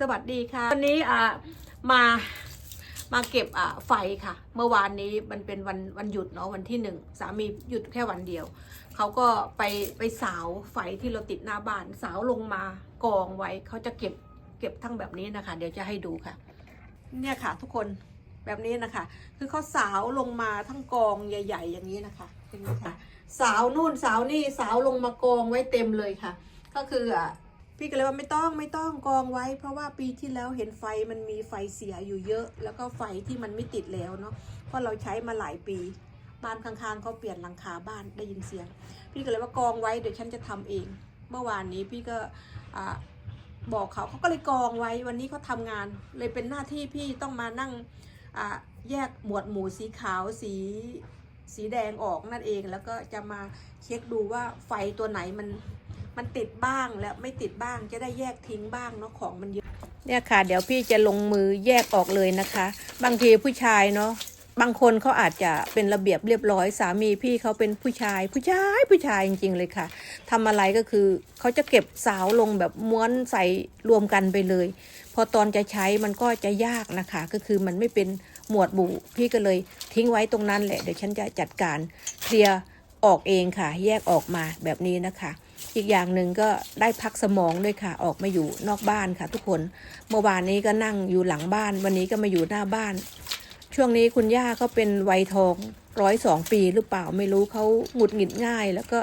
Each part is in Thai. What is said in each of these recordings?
สวัสดีค่ะ วันนี้อ่ามามาเก็บอ่าไฟค่ะ เมื่อวานนี้มันเป็นวันวันหยุดเนาะวันที่หนึ่งสามีหยุดแค่วันเดียว เขาก็ไปไปสาวไฟที่เราติดหน้าบ้านสาวลงมากองไว้เขาจะเก็บเก็บทั้งแบบนี้นะคะ เดี๋ยวจะให้ดูค่ะ เนี่ยค่ะ ทุกคนแบบนี้นะคะ คือเขาสาวลงมาทั้งกองใหญ่ ๆ อย่างนี้นะคะเห็นไหมคะสาวนู่นสาวนี่สาวลงมากองไว้เต็มเลยค่ะ ก็คืออะ พี่ก็เลยว่าไม่ต้องไม่ต้องกองไว้ เพราะว่าปีที่แล้วเห็นไฟมันมีไฟเสียอยู่เยอะ แล้วก็ไฟที่มันไม่ติดแล้วเนาะเพราะเราใช้มาหลายปีบ้านข้างๆเขาเปลี่ยนหลังคาบ้านได้ยินเสียง พี่ก็เลยว่ากองไว้เดี๋ยวฉันจะทำเอง เมื่อวานนี้พี่ก็อบอกเขาเขาก็เลยกองไว้วันนี้เขาทำงาน เลยเป็นหน้าที่พี่ต้องมานั่งแยกหมวดหมู่สีขาวสีสีแดงออกนั่นเองแล้วก็จะมาเช็คดูว่าไฟตัวไหนมัน มันติดบ้างและไม่ติดบ้างจะได้แยกทิ้งบ้างเนาะของมันเยอะเนี่ยค่ะ เดี๋ยวพี่จะลงมือแยกออกเลยนะคะ บางทีผู้ชายเนาะบางคนเขาอาจจะเป็นระเบียบเรียบร้อยสามีพี่เขาเป็นผู้ชาย ผู้ชายผู้ชายจริงๆเลยค่ะทำอะไรก็คือเขาจะเก็บสาวลงแบบม้วนใส่รวมกันไปเลย พอตอนจะใช้มันก็จะยากนะคะ ก็คือมันไม่เป็นหมวดหมู่พี่ก็เลยทิ้งไว้ตรงนั้นแหละเดี๋ยวฉันจะจัดการเคลียร์ออกเองค่ะ แยกออกมาแบบนี้นะคะ อีกอย่างหนึ่งก็ได้พักสมองด้วยค่ะ ออกมาอยู่นอกบ้านค่ะ ทุกคน เมื่อวานนี้ก็นั่งอยู่หลังบ้าน วันนี้ก็มาอยู่หน้าบ้าน ช่วงนี้คุณย่าเขาเป็นวัยทองร้อยสองปีหรือเปล่าไม่รู้เขาหงุดหงิดง่าย แล้วก็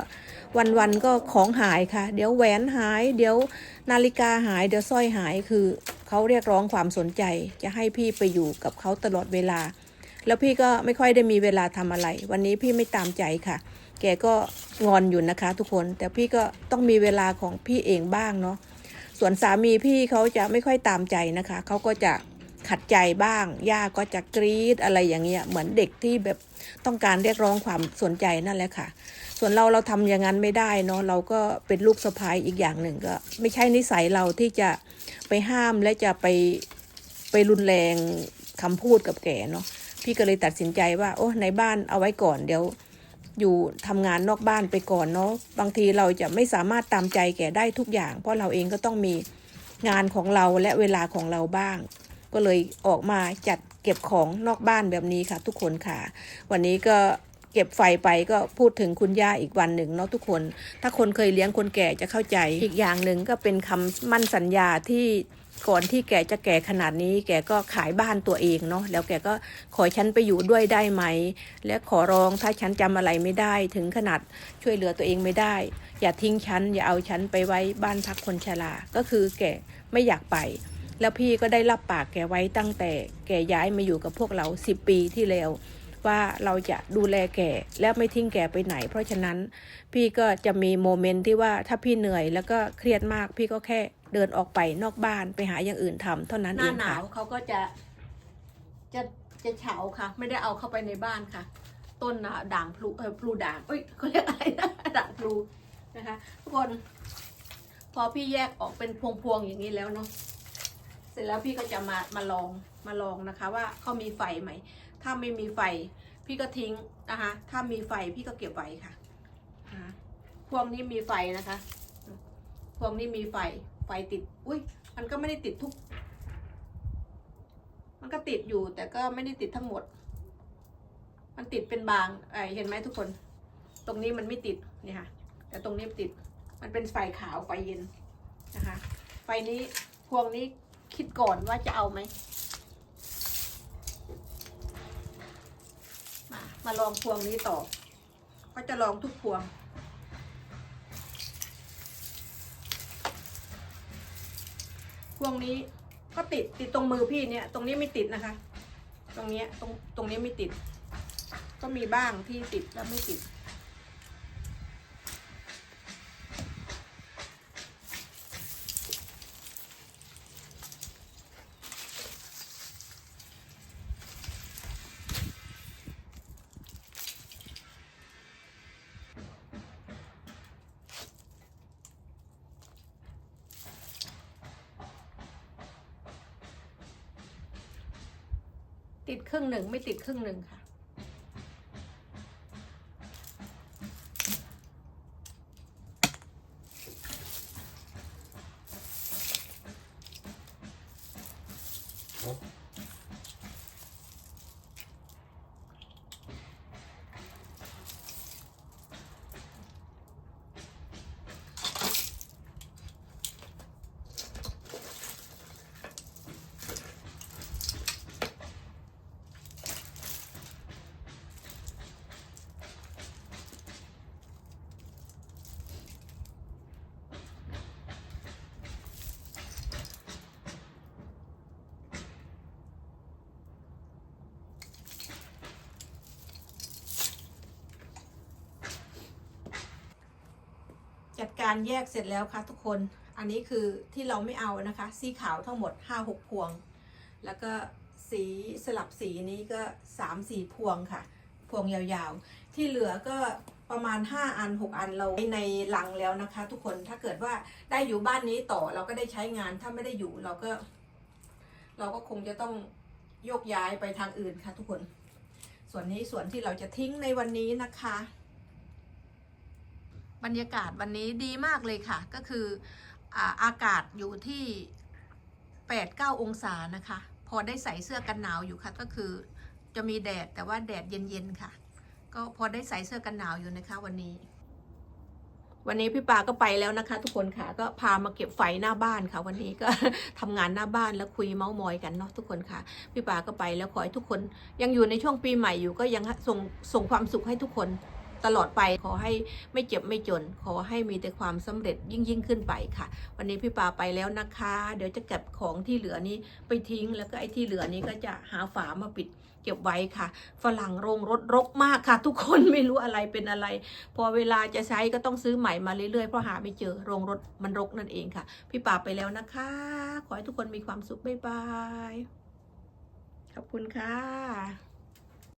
วันๆก็ของหายค่ะ เดี๋ยวแหวนหาย เดี๋ยวนาฬิกาหาย เดี๋ยวสร้อยหายคือเขาเรียกร้องความสนใจ จะให้พี่ไปอยู่กับเขาตลอดเวลา แล้วพี่ก็ไม่ค่อยได้มีเวลาทำอะไร วันนี้พี่ไม่ตามใจค่ะ แกก็งอนอยู่นะคะ ทุกคน แต่พี่ก็ต้องมีเวลาของพี่เองบ้างเนาะ ส่วนสามีพี่เขาจะไม่ค่อยตามใจนะคะ เขาก็จะขัดใจบ้าง ย่าก็จะกรี๊ดอะไรอย่างเงี้ย เหมือนเด็กที่แบบต้องการเรียกร้องความสนใจนั่นแหละค่ะ ส่วนเราเราทำอย่างนั้นไม่ได้เนาะ เราก็เป็นลูกสะพ้ายอีกอย่างหนึ่งก็ ไม่ใช่นิสัยเราที่จะไปห้ามและจะไปไปรุนแรงคำพูดกับแกเนาะ พี่ก็เลยตัดสินใจว่า โอ้ในบ้านเอาไว้ก่อนเดี๋ยวอยู่ทำงานนอกบ้านไปก่อนเนาะบางทีเราจะไม่สามารถตามใจแกได้ทุกอย่าง เพราะเราเองก็ต้องมีงานของเราและเวลาของเราบ้าง ก็เลยออกมาจัดเก็บของนอกบ้านแบบนี้ค่ะ ทุกคนค่ะ วันนี้ก็เก็บไฟไปก็พูดถึงคุณย่าอีกวันหนึ่งเนาะทุกคน ถ้าคนเคยเลี้ยงคนแก่จะเข้าใจอีกอย่างหนึ่งก็เป็นคำมั่นสัญญาที่ ก่อนที่แกจะแก่ขนาดนี้ แกก็ขายบ้านตัวเองเนาะแล้วแกก็ขอฉันไปอยู่ด้วยได้ไหม และขอร้องถ้าฉันจำอะไรไม่ได้ ถึงขนาดช่วยเหลือตัวเองไม่ได้ อย่าทิ้งฉันอย่าเอาฉันไปไว้บ้านพักคนชราก็คือแกไม่อยากไป แล้วพี่ก็ได้รับปากแกไว้ตั้งแต่ แกย้ายมาอยู่กับพวกเราสิบปีที่แล้วว่าเราจะดูแลแกและไม่ทิ้งแกไปไหน เพราะฉะนั้นพี่ก็จะมีโมเมนต์ที่ว่าถ้าพี่เหนื่อยแล้วก็เครียดมากพี่ก็แค่ เดินออกไปนอกบ้านไปหาอย่างอื่นทำเท่านั้นหเอน้างหนาค่ะวเขาก็จะจะจะเฉาค่ะ ไม่ได้เอาเข้าไปในบ้านค่ะ ต้นน่ะด่างพลูเออพลูด่างเอ้ยเขาเรียกอะไรนะด่างพลูนะคะทุกคน พอพี่แยกออกเป็นพวงๆอย่างนี้แล้วเนาะเสร็จแล้วพี่ก็จะมามาลองมาลองนะคะ ว่าเขามีไฟไหม ถ้าไม่มีไฟ พี่ก็ทิ้งนะคะ ถ้ามีไฟพี่ก็เก็บไว้ค่ะนะคะพวงนี้มีไฟนะคะ พวงนี้มีไฟไฟติด อุ้ยมันก็ไม่ได้ติดทุก มันก็ติดอยู่แต่ก็ไม่ได้ติดทั้งหมด มันติดเป็นบางไอเห็นไหมทุกคน ตรงนี้มันไม่ติดนี่ค่ะ แต่ตรงนี้ติด มันเป็นไฟขาวไฟเย็นนะคะ ไฟนี้พวงนี้คิดก่อนว่าจะเอาไหม มามาลองพวงนี้ต่อ ก็จะลองทุกพวง วงนี้ก็ติดติดตรงมือพี่เนี่ย ตรงนี้ไม่ติดนะคะ ตรงเนี้ยตรงตรงนี้ไม่ติด ก็มีบ้างที่ติดแล้วไม่ติด ติดครึ่งหนึ่งไม่ติดครึ่งหนึ่งค่ะ การแยกเสร็จแล้วค่ะทุกคน อันนี้คือที่เราไม่เอานะคะ สีขาวทั้งหมด 5-6 พวง แล้วก็สีสลับสีนี้ก็ 3-4 พวงค่ะ พวงยาวๆ ที่เหลือก็ประมาณ 5 อัน 6 อันเราในลังแล้วนะคะ ทุกคน ถ้าเกิดว่าได้อยู่บ้านนี้ต่อเราก็ได้ใช้งาน ถ้าไม่ได้อยู่เราก็ เราก็คงจะต้องโยกย้ายไปทางอื่นค่ะ ทุกคน ส่วนนี้ส่วนที่เราจะทิ้งในวันนี้นะคะ บรรยากาศวันนี้ดีมากเลยค่ะ ก็คืออากาศอยู่ที่8-9 องศานะคะ พอได้ใส่เสื้อกันหนาวอยู่ค่ะก็คือจะมีแดดแต่ว่าแดดเย็นๆค่ะ ก็พอได้ใส่เสื้อกันหนาวอยู่นะคะวันนี้ วันนี้พี่ปาก็ไปแล้วนะคะ ทุกคนค่ะก็พามาเก็บไฟหน้าบ้านค่ะ วันนี้ก็ทำงานหน้าบ้านแล้วคุยเมาส์มอยกันเนาะทุกคนค่ะ พี่ปาก็ไปแล้วขอให้ทุกคน ยังอยู่ในช่วงปีใหม่อยู่ก็ยังส่งส่งความสุขให้ทุกคน ตลอดไป ขอให้ไม่เจ็บไม่จน ขอให้มีแต่ความสำเร็จยิ่งยิ่งขึ้นไปค่ะ วันนี้พี่ปาไปแล้วนะคะ เดี๋ยวจะเก็บของที่เหลือนี้ไปทิ้งแล้วก็ไอ้ที่เหลือนี้ก็จะหาฝามาปิดเก็บไว้ค่ะ ฝรั่งโรงรถรกมากค่ะ ทุกคนไม่รู้อะไรเป็นอะไร พอเวลาจะใช้ก็ต้องซื้อใหม่มาเรื่อยๆ เพราะหาไม่เจอโรงรถมันรกนั่นเองค่ะ พี่ปาไปแล้วนะคะ ขอให้ทุกคนมีความสุข บ๊ายบาย ขอบคุณค่ะ